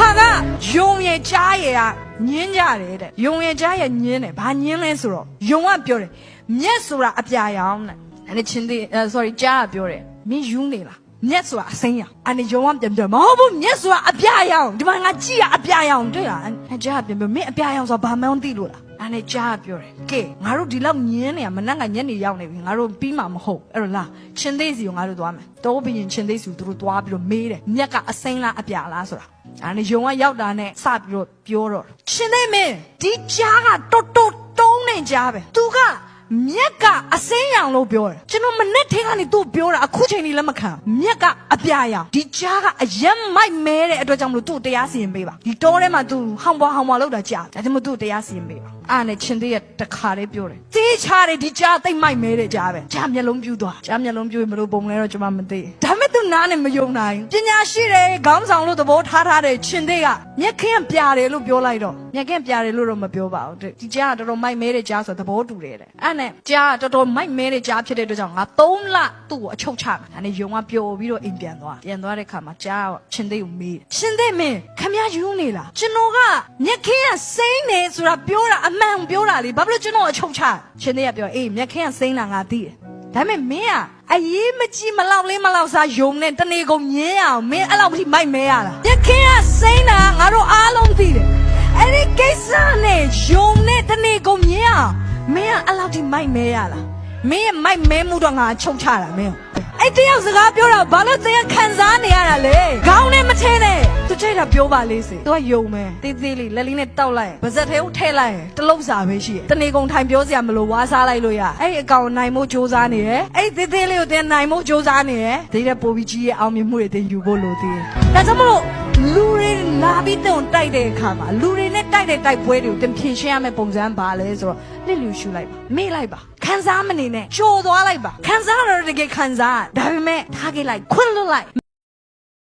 ခါကယုံရယ်ကြားရယ်ကညင်းကြတယ်တဲ့ယုံရယ်ကြားရယ်ညင်းတယ်ဘာညင်းလဲဆိုတော့ယုံကပြောတယ်မျက်ဆိုတာအပြာရောင်တဲ့အဲ့ချင်းသေး sorry ကြားကပြောတယ်မင်းယူနေလားမျက်ဆိုတာအစိမ်းရောင်အဲ့ဒီယုံကပြန်ပြောမဟုတ်ဘူးမျက်ဆိုတာအပြာရောင်ဒီမှာငါကြည့်ရအပြာရောင်တွေ့လားအဲ့ကြားကပြန်ပြောမင်းအပြာရောင်ဆိုတာဘာမှမသိလို့လားအဲ့နဲ့ကြားကပြောတယ်ကဲငါတို့ဒီလောက်ညင်းနေရမနက်ကညနေရောက်နေပြီငါတို့ပြီးမှာမဟုတ်အဲ့တော့လာချင်းသေးစီကိုငါတို့သွားမယ်တော့ဘရင်ချင်းသေးစီကိုသူတို့သွားပြီးတော့မေးတယ်မျက်ကအစိမ်းလားအပြာလားဆိုတာ အဲ့ဒါယုံကရောက်တာနဲ့စပြီးတော့ပြောတော့တယ်ရှင်သိမင်းဒီကြားကတော်တော်တုံးနေကြားပဲသူကမြက်ကအစိမ်းရောင်လို့ပြောတယ်ကျွန်တော်မနဲ့ထဲကနေသူ့ပြောတာအခုချိန်ကြီးလက်မခံမြက်ကအပြာရောင်ဒီကြားကအရက်မိုက်မဲတဲ့အတွက်ကြောင့်မလို့သူ့တရားစီရင်ပေးပါဒီတောထဲမှာသူဟောင်ပွားဟောင်ပွားလောက်တာကြားဒါကြောင့်မလို့သူ့တရားစီရင်ပေးပါအားနဲ့ချင်းသေးရဲ့တခါလေးပြောတယ်သေချာတယ်ဒီကြားသိမ့်မိုက်မဲတဲ့ကြားပဲကြားမျက်လုံးပြူသွားကြားမျက်လုံးပြူရင်မလို့ပုံလဲတော့ကျွန်မမသိဒါမဲ့သူ နားနဲ့မယုံနိုင်ပညာရှိတယ်ခေါင်းဆောင်လို့သဘောထားထားတယ်ချင်းသေးကမျက်ခင်းပြာတယ်လို့ပြောလိုက်တော့မျက်ခင်းပြာတယ်လို့တော့မပြောပါဘူးတဲ့ဒီကြားကတော်တော်မိုက်မဲတဲ့ကြားဆိုသဘောတူတယ်တဲ့အဲ့နဲ့ကြားကတော်တော်မိုက်မဲတဲ့ကြားဖြစ်တဲ့အတွက်ကြောင့်ငါ3လသူ့ကိုအချုပ်ချမယ်အဲ့နဲ့ယုံကပျော်ပြီးတော့အိမ်ပြန်သွားပြန်သွားတဲ့ခါမှာကြားကချင်းသေးကိုမေးတယ်ချင်းသေးမင်းခမရယူနေလားကျွန်တော်ကမျက်ခင်းကစိမ့်နေဆိုတာပြောတာအမှန်ပြောတာလေဘာဖြစ်လို့ကျွန်တော်အချုပ်ချချင်းသေးကပြောအေးမျက်ခင်းကစိမ့်တာငါသိတယ် ဒါပေမဲ့မင်းကအရေးမကြီးမလောက်လေးမလောက်စားယုံနဲ့တနေကုန်မြင်းရအောင်မင်းအဲ့လောက်ထိမိုက်မဲရတာတခင်ကစိမ့်တာငါတို့အားလုံးသိတယ်အဲ့ဒီကိစ္စနဲ့ယုံနဲ့တနေကုန်မြင်းရအောင်မင်းကအဲ့လောက်ထိမိုက်မဲရလားမင်းရဲ့မိုက်မဲမှုတော့ငါချုပ်ချတာမင်းအဲ့တယောက်စကားပြောတာဘာလို့တင်းခံစားနေရတာလဲခေါင်းနဲ့မထဲနဲ့သူချိ တ်တာပြောပါလေးစေသူကယုံမဲတေးသေးလေးလက်လေးနဲ့တောက်လိုက်ရင်ပါဇက်ထဲကိုထည့်လိုက်ရင်တလုံးစာပဲရှိတယ်တနေကုန်ထိုင်ပြောစရာမလိုဝါစားလိုက်လို့ရအဲ့ဒီအကောင်နိုင်မို့စူးစမ်းနေတယ်အဲ့ဒီသေးသေးလေးကိုတင်းနိုင်မို့စူးစမ်းနေတယ်ဒီတဲ့ပိုပြီးကြီးရဲ့အောင်မြင်မှုတွေတင်းယူဖို့လိုသေးတယ်ဒါကြောင့်မလို့လူတွေလာပြီးတုံတိုက်တဲ့အခါမှာလူတွေနဲ့တိုက်တဲ့တိုက်ပွဲတွေကိုတင်ဖြေရှင်းရမယ့်ပုံစံပါလဲဆိုတော့လစ်လူရှူလိုက်ပါမေ့လိုက်ပါခံစားမနေနဲ့ချိုးသွားလိုက်ပါခံစားတော့တကယ်ခံစားဒါပေမဲ့ထားခဲ့လိုက်ခွင့်လွတ်လိုက်